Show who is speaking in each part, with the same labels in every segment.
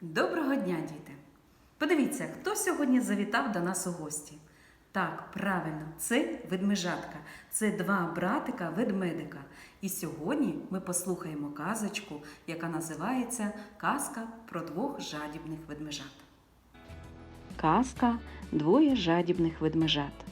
Speaker 1: Доброго дня, діти! Подивіться, хто сьогодні завітав до нас у гості. Так, правильно, це ведмежатка. Це два братика ведмедика. І сьогодні ми послухаємо казочку, яка називається Казка про двох жадібних ведмежат. Казка двоє жадібних ведмежат.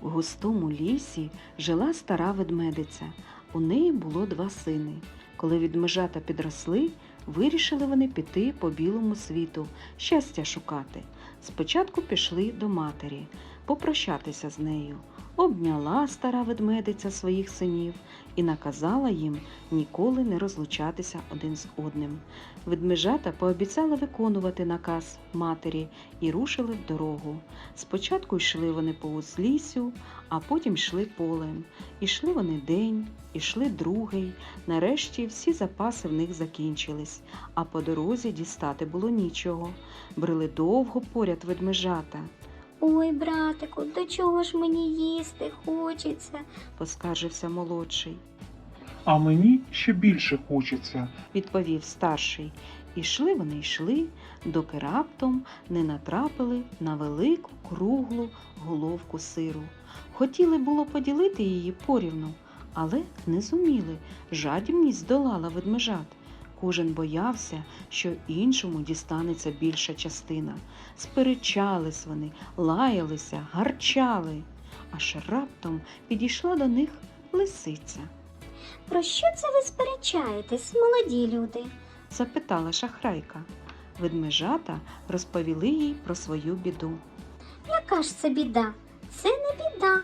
Speaker 1: В густому лісі жила стара ведмедиця. У неї було два сини. Коли ведмежата підросли, вирішили вони піти по білому світу, щастя шукати. Спочатку пішли до матері, попрощатися з нею. Обняла стара ведмедиця своїх синів і наказала їм ніколи не розлучатися один з одним. Ведмежата пообіцяли виконувати наказ матері і рушили в дорогу. Спочатку йшли вони по узліссю, а потім йшли полем. Ішли вони день, ішли другий. Нарешті всі запаси в них закінчились, а по дорозі дістати було нічого. Брели довго поряд ведмежата,
Speaker 2: Ой, братику, до чого ж мені їсти хочеться?
Speaker 1: поскаржився молодший.
Speaker 3: А мені ще більше хочеться.
Speaker 1: відповів старший. Ішли вони йшли, доки раптом не натрапили на велику круглу головку сиру. Хотіли було поділити її порівну, але не зуміли. Жадібність здолала ведмежат. Кожен боявся, що іншому дістанеться більша частина. Сперечались вони, лаялися, гарчали. Аж раптом підійшла до них лисиця.
Speaker 2: Про що це ви сперечаєтесь, молоді люди?
Speaker 1: запитала шахрайка. Ведмежата розповіли їй про свою біду.
Speaker 2: Яка ж це біда? Це не біда.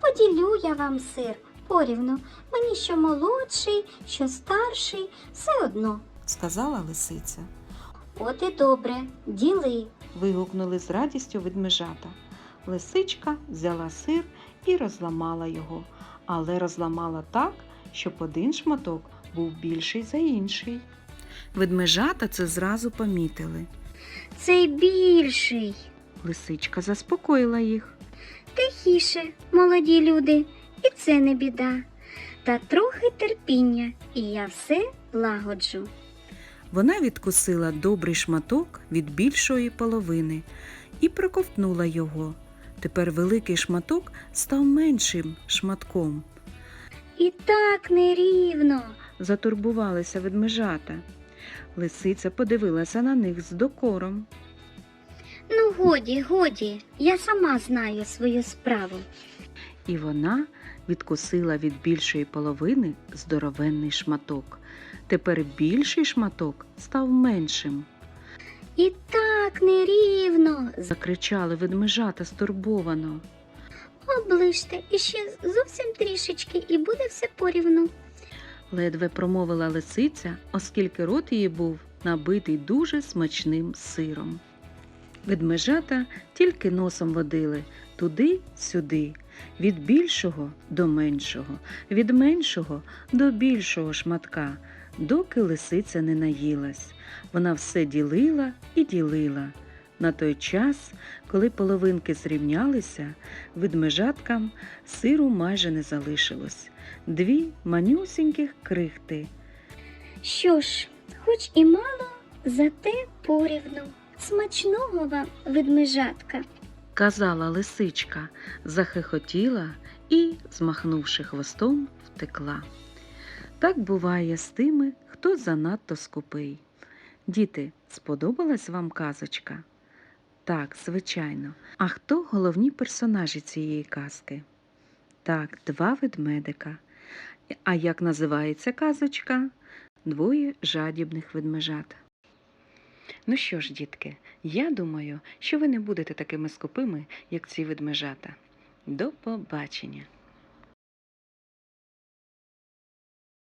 Speaker 2: Поділю я вам сир порівну. Мені що молодший, що старший, все одно.
Speaker 1: Сказала лисиця.
Speaker 2: От і добре, діли.
Speaker 1: Вигукнули з радістю ведмежата. Лисичка взяла сир і розламала його, але розламала так, щоб один шматок був більший за інший. Ведмежата це зразу помітили.
Speaker 2: Цей більший.
Speaker 1: Лисичка заспокоїла їх.
Speaker 2: Тихіше, молоді люди, і це не біда. Та трохи терпіння, і я все лагоджу.
Speaker 1: Вона відкусила добрий шматок від більшої половини і проковтнула його. Тепер великий шматок став меншим шматком.
Speaker 2: І так нерівно.
Speaker 1: Затурбувалися ведмежата. Лисиця подивилася на них з докором.
Speaker 2: Ну, годі, годі, я сама знаю свою справу.
Speaker 1: І вона відкусила від більшої половини здоровенний шматок. Тепер більший шматок став меншим.
Speaker 2: І так нерівно.
Speaker 1: Закричали ведмежата стурбовано.
Speaker 2: Оближте іще зовсім трішечки, і буде все порівну.
Speaker 1: ледве промовила лисиця, оскільки рот її був набитий дуже смачним сиром. Ведмежата тільки носом водили туди-сюди, від більшого до меншого, від меншого до більшого шматка, доки лисиця не наїлась. Вона все ділила і ділила. На той час, коли половинки зрівнялися, ведмежаткам сиру майже не залишилось. Дві манюсіньких крихти.
Speaker 2: Що ж, хоч і мало, зате порівну. Смачного вам, ведмежатка.
Speaker 1: Казала лисичка, захихотіла і, змахнувши хвостом, втекла. Так буває з тими, хто занадто скупий. Діти, сподобалась вам казочка? Так, звичайно. А хто головні персонажі цієї казки? Так, два ведмедика. А як називається казочка? Двоє жадібних ведмежат. Ну що ж, дітки, я думаю, що ви не будете такими скупими, як ці ведмежата. До побачення!